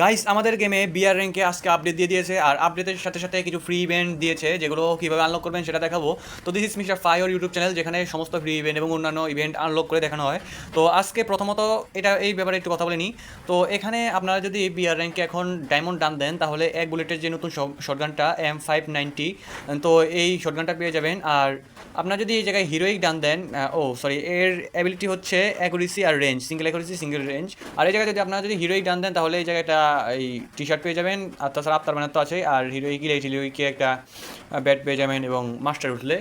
Guys আমাদের গেমে BR র্যাঙ্কে আজকে আপডেট দিয়ে দিয়েছে, আর আপডেটের সাথে সাথে কিছু ফ্রি ইভেন্ট দিয়েছে, যেগুলো কীভাবে আনলক করবেন সেটা দেখাবো। তো this is mister Fyor YouTube channel যেখানে সমস্ত ফ্রি ইভেন্ট এবং অন্যান্য ইভেন্ট আনলক করে দেখানো হয়। তো আজকে প্রথমত এটা, এই ব্যাপারে একটু কথা বলে নিই। তো এখানে আপনারা যদি বিআর র্যাঙ্কে এখন ডায়মন্ড ডান দেন, তাহলে এক বুলেটের যে নতুন শটগানটা এম ফাইভ নাইনটি তো এই শটগানটা পেয়ে যাবেন। আর আপনার যদি এই জায়গায় হিরোইক ডান দেন ও সরি এর অ্যাবিলিটি হচ্ছে অ্যাকুরেসি আর range single accuracy single range আর এই জায়গায় যদি আপনারা যদি হিরোইক ডান দেন, তাহলে এই জায়গাটা এই টি শার্ট পেয়ে যাবেন। আর তাছাড়া আফতার ব্যানার তো আছে আর হিরো হিরোইক গিলে হিরোইকে একটা ব্যাট পেয়ে যাবেন এবং মাস্টার উঠলে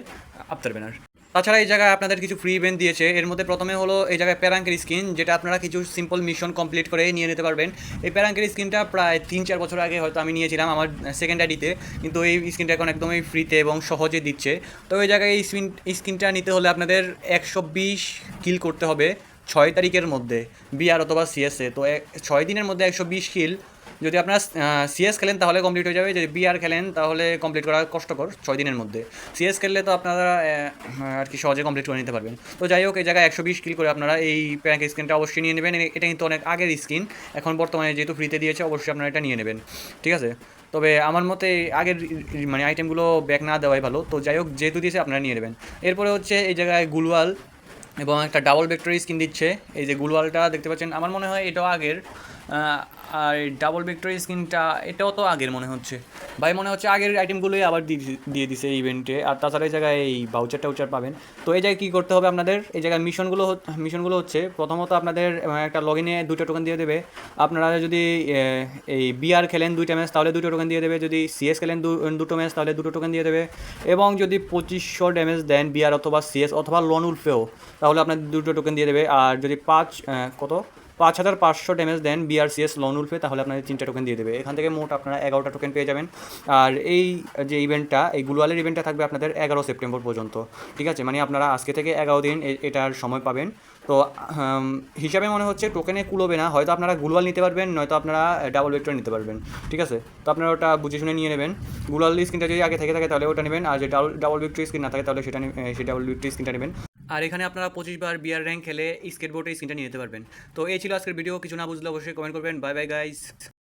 আফতার ব্যানার। তাছাড়া এই জায়গায় আপনাদের কিছু ফ্রি ইভেন্ট দিয়েছে। এর মধ্যে প্রথমে হলো এই জায়গায় প্যারাঙ্কের স্কিন যেটা আপনারা কিছু সিম্পল মিশন কমপ্লিট করে নিয়ে নিতে পারবেন। এই প্যারাঙ্কের স্কিনটা প্রায় তিন চার বছর আগে হয়তো আমি নিয়েছিলাম আমার সেকেন্ড আইডিতে কিন্তু এই স্কিনটা এখন একদমই ফ্রিতে এবং সহজে দিচ্ছে। তো এই জায়গায় এই স্কিন স্কিনটা নিতে হলে আপনাদের একশো বিশ কিল করতে হবে। ছয় তারিখের মধ্যে বিআর অথবা সিএসএ তো এক- ছয় দিনের মধ্যে একশো বিশ কিল যদি আপনারা সিএস খেলেন তাহলে কমপ্লিট হয়ে যাবে। যদি বিআর খেলেন তাহলে কমপ্লিট করা কষ্টকর ছয় দিনের মধ্যে। সিএস খেললে তো আপনারা আর কি সহজে কমপ্লিট করে নিতে পারবেন। তো যাই হোক, এই জায়গায় একশো বিশ কিল করে আপনারা এই প্যাঙ্ক স্ক্রিনটা অবশ্যই নিয়ে নেবেন। এটা কিন্তু অনেক আগের স্ক্রিন। এখন বর্তমানে যেহেতু ফ্রিতে দিয়েছে, অবশ্যই আপনারা এটা নিয়ে নেবেন। ঠিক আছে? তবে আমার মতে আগের মানে আইটেমগুলো ব্যাক না দেওয়াই ভালো। তো যাই হোক, যেহেতু দিয়েছে আপনারা নিয়ে নেবেন। এরপরে হচ্ছে এই জায়গায় গুলওয়াল এবং একটা ডাবল ভেক্টরি স্কিন দিচ্ছে। এই যে গুলওয়ালটা দেখতে পাচ্ছেন, আমার মনে হয় এটাও আগের। আর ডাবল ভেক্টরি স্কিনটা এটাও তো আগের মনে হচ্ছে। ভাই, মনে হচ্ছে আগের আইটেমগুলোই আবার দিয়ে দিছে- এই ইভেন্টে আর তাছাড়া এই জায়গায় এই বাউচার টাউচার পাবেন। তো এই জায়গায় কী করতে হবে আপনাদের? এই জায়গায় মিশনগুলো মিশনগুলো হচ্ছে, প্রথমত আপনাদের একটা লগ ইনে দুটো টোকেন দিয়ে দেবে। আপনারা যদি এই বিআর খেলেন দুইটা ম্যাচ তাহলে দুটো টোকেন দিয়ে দেবে। যদি সিএস খেলেন দুটো ম্যাচ তাহলে দুটো টোকেন দিয়ে দেবে। এবং যদি পঁচিশশো ড্যামেজ দেন বিআর অথবা সিএস অথবা লন উলফেও তাহলে আপনার দুটো টোকেন দিয়ে দেবে। আর যদি পাঁচ কত? পাঁচ হাজার পাঁচশো ড্যামেজ দেন বিআরসিএস লোন উল্ফে তাহলে আপনাদের তিনটা টোকেন দিয়ে দেবে। এখান থেকে মোট আপনারা এগারোটা টোকেন পেয়ে যাবেন। আর এই যে ইভেন্টটা এই গুলওয়ালের ইভেন্টটা থাকবে আপনাদের এগারো সেপ্টেম্বর পর্যন্ত। ঠিক আছে? মানে আপনারা আজকে থেকে এগারো দিন এটার সময় পাবেন। তো হিসাবে মনে হচ্ছে টোকেনে কুলোবে না। হয়তো আপনারা গুলওয়াল নিতে পারবেন, নয়তো আপনারা ডাবল ভেক্টর নিতে পারবেন। ঠিক আছে? তো আপনারা ওটা বুঝে শুনে নিয়ে নেবেন। গুলওয়াল স্ক্রিনটা যদি আগে থেকে থাকে, তাহলে ওটা নেবেন। আর যে ডাবল ডাবল ভেক্টর স্ক্রিন না থাকে, তাহলে সেটা সেই ডাবল ভেক্টর স্ক্রিনটা নেবেন। আর এখানে আপনারা পঁচিশ বার বিয়ার র্যাঙ্ক খেলে স্কেটবোর্ডে স্ক্রিনটা নিয়ে যেতে পারবেন। তো এই ছিল আজকের ভিডিও কিছু না বুঝলে অবশ্যই কমেন্ট করবেন। Bye bye guys